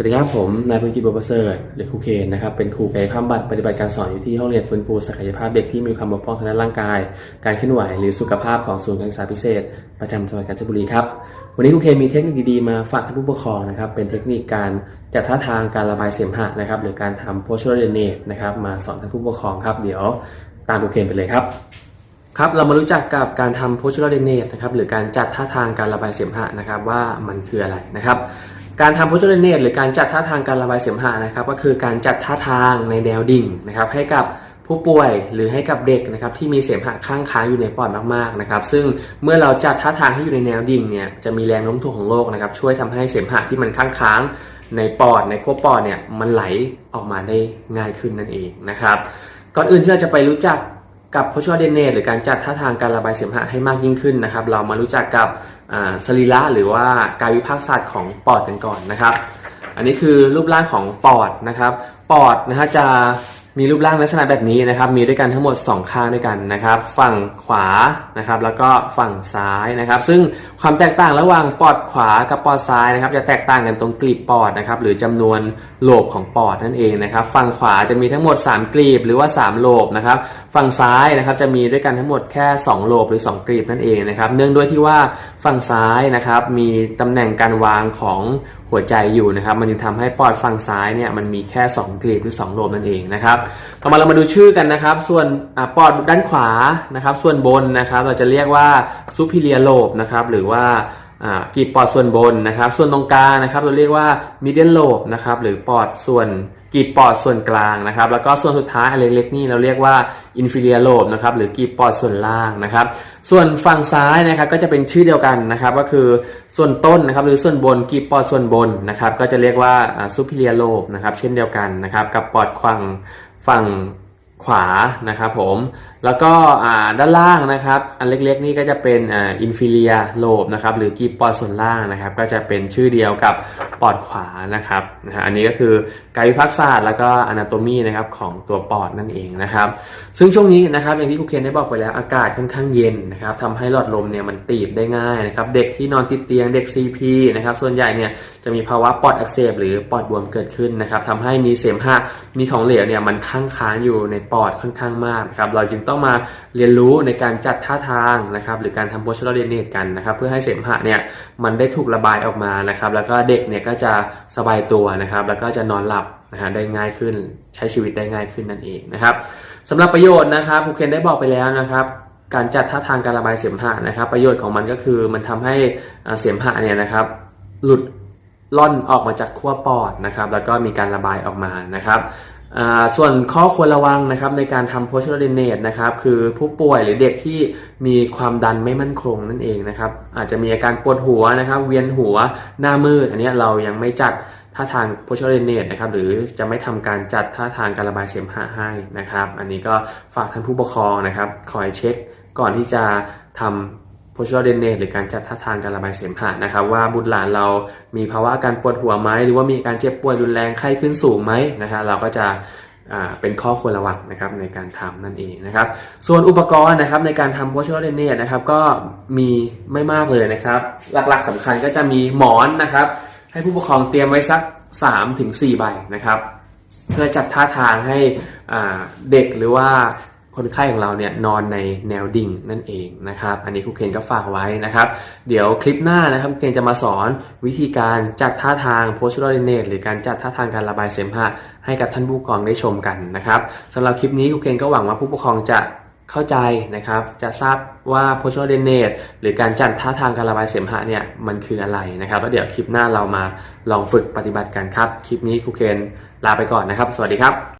สวัสดีครับผมนายพุนกิจบุประเซอร์หรือครูเคนนะครับเป็นครูกายภาพบำบัดปฏิบัติการสอนอยู่ที่ห้องเรียนฟื้นฟูศักยภาพเด็กที่มีความบกพร่องทางด้านร่างกาย การเคลื่อนไหวหรือสุขภาพของศูนย์การศึกษาพิเศษ ประจำจังหวัดกาญจนบุรีครับวันนี้ครูเคนมีเทคนิคดีๆมาฝากท่านผู้ปกครองนะครับเป็นเทคนิคการจัดท่าทางการระบายเสมหะนะครับหรือการทำ postural drainage นะครับมาสอนท่านผู้ปกครองครับ เดี๋ยวตามครูเคนไปเลยครับครับเรามารู้จักกับการทำ postural drainage นะครับหรือการจัดท่าทางการระบายเสมหะนะครับว่ามันคืออะไรนะครับ การทำ postural drainage หรือการจัดท่าทางการระบายเสมหะนะครับ ก็คือการจัดท่าทางในแนวดิ่งนะครับให้กับผู้ป่วยหรือให้กับเด็กนะครับที่มีเสมหะข้างค้างอยู่ในปอดมากๆนะครับซึ่งเมื่อเราจัดท่าทางให้อยู่ในแนวดิ่งเนี่ยจะมีแรงโน้มถ่วงของโลกนะครับช่วยทำให้เสมหะที่มันข้างค้างในปอดในขั้วปอดเนี่ยมันไหลออกมาได้ง่ายขึ้นนั่นเองนะครับก่อนอื่นที่เราจะไปรู้จัก กับ postural drainage หรือการจัดท่าทางการระบายเสมหะให้มากยิ่งขึ้นนะครับ เรามารู้จักกับสรีระหรือว่ากายวิภาคศาสตร์ของปอดกันก่อนนะครับ อันนี้คือรูปร่างของปอดนะครับ ปอดนะฮะจะ มีรูปร่างลักษณะแบบนี้นะครับ มีด้วยกันทั้งหมด 2 ข้างด้วยกันนะครับ ฝั่งขวานะครับ แล้วก็ฝั่งซ้ายนะครับ ซึ่งความแตกต่างระหว่างปอดขวากับปอดซ้ายนะครับ จะแตกต่างกันตรงกลีบปอดนะครับ หรือจำนวนโหลบของปอดนั่นเองนะครับ ฝั่งขวาจะมีทั้งหมด 3 กลีบหรือว่า 3โหลบนะครับ ฝั่งซ้ายนะครับจะมีด้วยกันทั้งหมดแค่ 2 โหลบหรือ 2 กลีบนั่นเองนะครับ เนื่องด้วยที่ว่าฝั่งซ้ายนะครับ มีตำแหน่งการวางของ หัวใจอยู่นะครับ มันจึงทำให้ปอดฝั่งซ้ายเนี่ยมันมีแค่ 2กลีบหรือ2โลบนั่นเองนะครับต่อมาเรามาดูชื่อกันนะครับ ส่วนอปอดด้านขวานะครับ ส่วนบนนะครับ เราจะเรียกว่าซูพิเลียโลบนะครับ หรือว่ากลีบปอดส่วนบนนะครับ ส่วนตรงกลางนะครับ เราเรียกว่ามิดเดิลโลบนะครับ หรือปอดส่วน กีบปอดส่วนกลางนะครับ แล้วก็ส่วนสุดท้ายอันเล็กๆนี่เราเรียกว่า inferior lobe นะครับหรือกีบปอดส่วนล่างนะครับ ส่วนฝั่งซ้ายนะครับก็จะเป็นชื่อเดียวกันนะครับ ก็คือส่วนต้นนะครับหรือส่วนบนกีบปอดส่วนบนนะครับ ก็จะเรียกว่าอ่า superior lobe นะครับเช่นเดียวกันนะครับ กับปอดฝั่งฝั่ง ขวานะครับผม แล้วก็ด้านล่างนะครับ อันเล็กๆนี่ก็จะเป็นอ่า inferior lobe นะครับ หรือกีบปอดส่วนล่างนะครับ ก็จะเป็นชื่อเดียวกับปอดขวานะครับนะฮะอันนี้ก็คือกายวิภาคศาสตร์แล้วก็ anatomy นะครับของตัวปอดนั่นเองนะครับ ซึ่งช่วงนี้นะครับอย่างที่ครูเคนได้บอกไปแล้วอากาศค่อนข้างเย็นนะครับทำให้หลอดลมเนี่ยมันตีบได้ง่ายนะครับ เด็กที่นอนติดเตียงเด็ก CP นะครับ ส่วนใหญ่เนี่ย จะมีภาวะปอดอักเสบหรือปอดบวมเกิดขึ้นนะครับทำให้มีเสมหะมีของเหลวเนี่ยมันค้างค้างอยู่ในปอดค่อนข้างมากครับเราจึงต้องมาเรียนรู้ในการจัดท่าทางนะครับหรือการทำ postural drainage กันนะครับเพื่อให้เสมหะเนี่ยมันได้ถูกระบายออกมานะครับแล้วก็เด็กเนี่ยก็จะสบายตัวนะครับแล้วก็จะนอนหลับนะฮะได้ง่ายขึ้นใช้ชีวิตได้ง่ายขึ้นนั่นเองนะครับสำหรับประโยชน์นะครับครูเคนได้บอกไปแล้วนะครับการจัดท่าทางการระบายเสมหะนะครับ ประโยชน์ของมันก็คือมันทำให้เสมหะเนี่ยนะครับ หลุด ล่อนออกมาจากขั้วปอดนะครับ แล้วก็มีการระบายออกมานะครับส่วนข้อควรระวังนะครับในการทำ postural drainage นะครับคือผู้ป่วยหรือเด็กที่มีความดันไม่มั่นคงนั่นเองนะครับอาจจะมีอาการปวดหัวนะครับเวียนหัวหน้ามืดอันนี้เรายังไม่จัดท่าทาง postural drainage นะครับหรือจะไม่ทำการจัดท่าทางการระบายเสมหะให้นะครับ อันนี้ก็ฝากท่านผู้ปกครองนะครับคอยเช็คก่อนที่จะทำ postural drainage หรือการจัดท่าทางการระบายเสมหะนะครับ ว่าบุตรหลานเรามีภาวะการปวดหัวไหมหรือว่ามีการเจ็บป่วยรุนแรงไข้ขึ้นสูงไหมนะครับเราก็จะเป็นข้อควรระวังนะครับในการทำนั่นเองนะครับ ส่วนอุปกรณ์นะครับในการทำ postural drainage นะครับก็มีไม่มากเลยนะครับ หลักๆสำคัญก็จะมีหมอนนะครับ ให้ผู้ปกครองเตรียมไว้สัก 3-4 ใบนะครับ เพื่อจัดท่าทางให้เด็กหรือว่า คนไข้ของเราเนี่ยนอนในแนวดิ่งนั่นเองนะครับ อันนี้ครูเคนก็ฝากไว้นะครับ เดี๋ยวคลิปหน้านะครับครูเคนจะมาสอนวิธีการจัดท่าทาง postural drainage หรือการจัดท่าทางการระบายเสมหะให้กับท่านผู้ปกครองได้ชมกันนะครับสำหรับคลิปนี้ครูเคนก็หวังว่าผู้ปกครองจะเข้าใจนะครับ จะทราบว่า postural drainage หรือการจัดท่าทางการระบายเสมหะเนี่ยมันคืออะไรนะครับ แล้วเดี๋ยวคลิปหน้าเรามาลองฝึกปฏิบัติกันครับ คลิปนี้ครูเคนลาไปก่อนนะครับ สวัสดีครับ